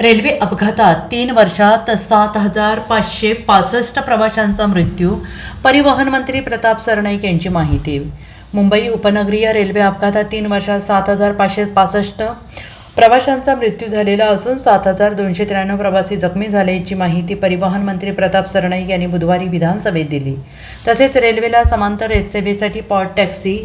Railway अपघातात तीन वर्षात सात हजार पाचशे पासष्ट प्रवाशांचा मृत्यू. परिवहन मंत्री प्रताप सरनाईक यांची माहिती. मुंबई उपनगरीय रेल्वे अपघातात तीन वर्षात सात हजार पाचशे पासष्ट प्रवाशांचा मृत्यू झालेला असून सात हजार दोनशे त्र्याण्णव प्रवासी जखमी झाल्याची माहिती परिवहन मंत्री प्रताप सरनाईक यांनी बुधवारी विधानसभेत दिली. तसेच रेल्वेला समांतर सेवेसाठी पॉट टॅक्सी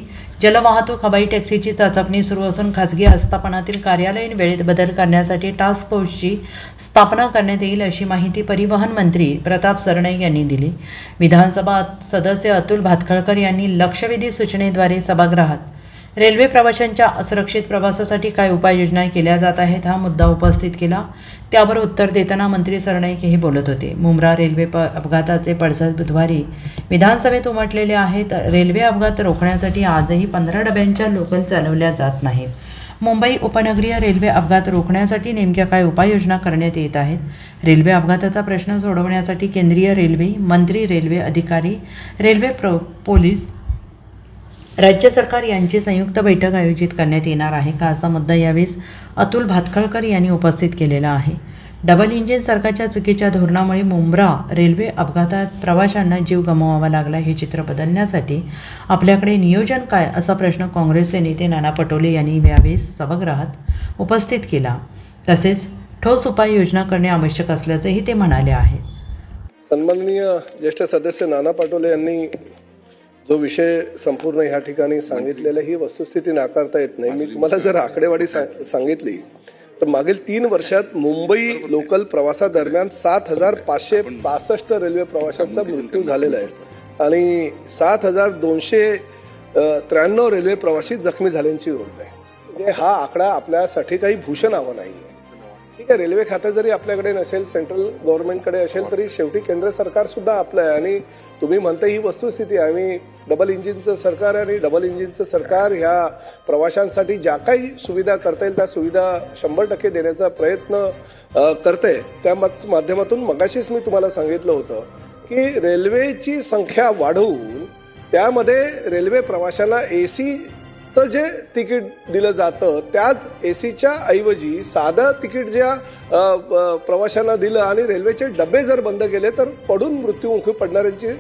जलवाहतूक हवाई टॅक्सीची चाचपणी सुरू असून खासगी आस्थापनातील कार्यालयीन वेळेत बदल करण्यासाठी टास्क फोर्सची स्थापना करण्यात येईल अशी माहिती परिवहन मंत्री प्रताप सरनाईक यांनी दिली. विधानसभा सदस्य अतुल भातखळकर यांनी लक्षवेधी सूचनेद्वारे सभागृहात रेल्वे प्रवाशांच्या असुरक्षित प्रवासासाठी काय उपाययोजना केल्या जात आहेत? हा मुद्दा उपस्थित केला. त्यावर उत्तर देताना मंत्री सरनाईक हे बोलत होते. मुंब्रा रेल्वे प अपघाताचे पडसाद बुधवारी विधानसभेत उमटलेले आहेत. रेल्वे अपघात रोखण्यासाठी आजही पंधरा डब्यांच्या लोकल चालवल्या जात नाहीत. मुंबई उपनगरीय रेल्वे अपघात रोखण्यासाठी नेमक्या काय उपाययोजना करण्यात येत आहेत? रेल्वे अपघाताचा प्रश्न सोडवण्यासाठी केंद्रीय रेल्वे मंत्री रेल्वे अधिकारी रेल्वे प्र पोलीस राज्य सरकार यांची संयुक्त बैठक आयोजित करण्यात येणार आहे का असा मुद्दा यावेळेस अतुल भातखळकर यांनी उपस्थित केलेला आहे. डबल इंजिन सरकारच्या चुकीच्या धोरणामुळे मुंब्रा रेल्वे अपघातात प्रवाशांना जीव गमवावा लागला हे चित्र बदलण्यासाठी आपल्याकडे नियोजन काय असा प्रश्न काँग्रेसचे नेते नाना पटोले यांनी यावेळेस सभागृहात उपस्थित केला. तसेच ठोस उपाययोजना करणे आवश्यक असल्याचेही ते म्हणाले आहेत. सन्माननीय ज्येष्ठ सदस्य नाना पटोले यांनी जो विषय संपूर्ण ह्या ठिकाणी सांगितलेला ही वस्तुस्थिती नाकारता येत नाही. मी तुम्हाला जर आकडेवारी सा- सांगितली तर मागील तीन वर्षात मुंबई लोकल प्रवासादरम्यान सात हजार पाचशे पासष्ट रेल्वे प्रवाशांचा मृत्यू झालेला आहे. आणि सात हजार दोनशे त्र्याण्णव रेल्वे प्रवासी जखमी झाल्यांची नोंद आहे. म्हणजे हा आकडा आपल्यासाठी काही भूषण हवा नाही. आहे ठीक आहे रेल्वे खातं जरी आपल्याकडे नसेल सेंट्रल गव्हर्नमेंटकडे असेल तरी शेवटी केंद्र सरकार सुद्धा आपलं आहे. आणि तुम्ही म्हणता ही वस्तुस्थिती आहे. आम्ही डबल इंजिनचं सरकार आणि डबल इंजिनचं सरकार ह्या प्रवाशांसाठी ज्या काही सुविधा करता येईल त्या सुविधा शंभर टक्के देण्याचा प्रयत्न करते त्या माध्यमातून मगाशीच मी तुम्हाला सांगितलं होतं की रेल्वेची संख्या वाढवून त्यामध्ये रेल्वे प्रवाशांना ए सी चं जे तिकीट दिलं जातं त्याच ए सीच्या ऐवजी साधं तिकीट ज्या प्रवाशांना दिलं आणि रेल्वेचे डबे जर बंद केले तर पडून मृत्यूमुखी पडणाऱ्यांचे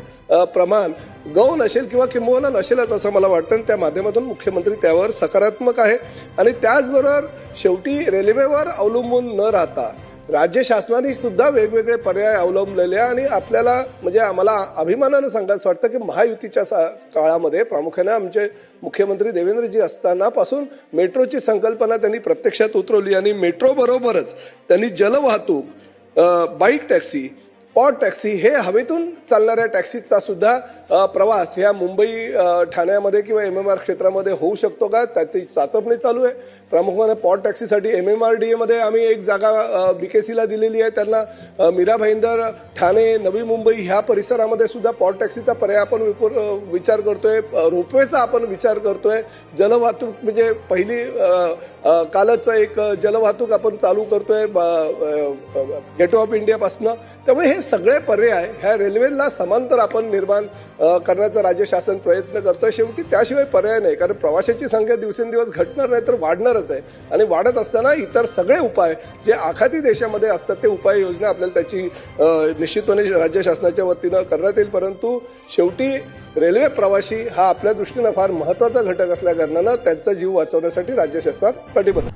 प्रमाण गौण असेल किंवा किंबहुना नसेलच असं मला वाटतं. आणि त्या माध्यमातून मुख्यमंत्री त्यावर सकारात्मक आहे. आणि त्याचबरोबर शेवटी रेल्वेवर अवलंबून न राहता राज्य शासनाने सुद्धा वेगवेगळे पर्याय अवलंबलेले आणि आपल्याला म्हणजे आम्हाला अभिमानानं सांगायचं वाटतं की महायुतीच्या सा- काळामध्ये प्रामुख्याने आमचे मुख्यमंत्री देवेंद्रजी असतानापासून मेट्रोची संकल्पना त्यांनी प्रत्यक्षात उतरवली आणि मेट्रो बरोबरच त्यांनी जलवाहतूक बाईक टॅक्सी पॉट टॅक्सी हे हवेतून चालणाऱ्या टॅक्सीचा सुद्धा प्रवास ह्या मुंबई ठाण्यामध्ये किंवा एम एम आर क्षेत्रामध्ये होऊ शकतो का? त्याची चाचपणी चालू आहे. प्रामुख्याने पॉट टॅक्सीसाठी एम एम आर डी एमध्ये आम्ही एक जागा बीकेसीला दिलेली आहे. त्यांना मीरा भाईंदर ठाणे नवी मुंबई ह्या परिसरामध्ये सुद्धा पॉट टॅक्सीचा पर्याय आपण विचार करतोय. रोपवेचा आपण विचार करतोय. जलवाहतूक म्हणजे पहिली कालच एक जलवाहतूक आपण चालू करतोय गेट ऑफ इंडियापासनं त्यामुळे हे सगळे पर्याय ह्या रेल्वेला समांतर आपण निर्माण करण्याचा राज्य शासन प्रयत्न करतोय. शेवटी त्याशिवाय पर्याय नाही. कारण प्रवाशाची संख्या दिवसेंदिवस घटणार नाही तर वाढणारच आहे. आणि वाढत असताना इतर सगळे उपाय जे आखाती देशामध्ये असतात ते उपाय योजना आपल्याला त्याची निश्चितपणे राज्य शासनाच्या वतीनं करण्यात येईल. परंतु शेवटी रेल्वे प्रवासी हा आपल्या दृष्टीनं फार महत्त्वाचा घटक असल्या कारणानं त्यांचा जीव वाचवण्यासाठी राज्य शासन कटिबद्ध.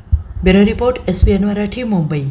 Bureau report Yes Marathi Mumbai.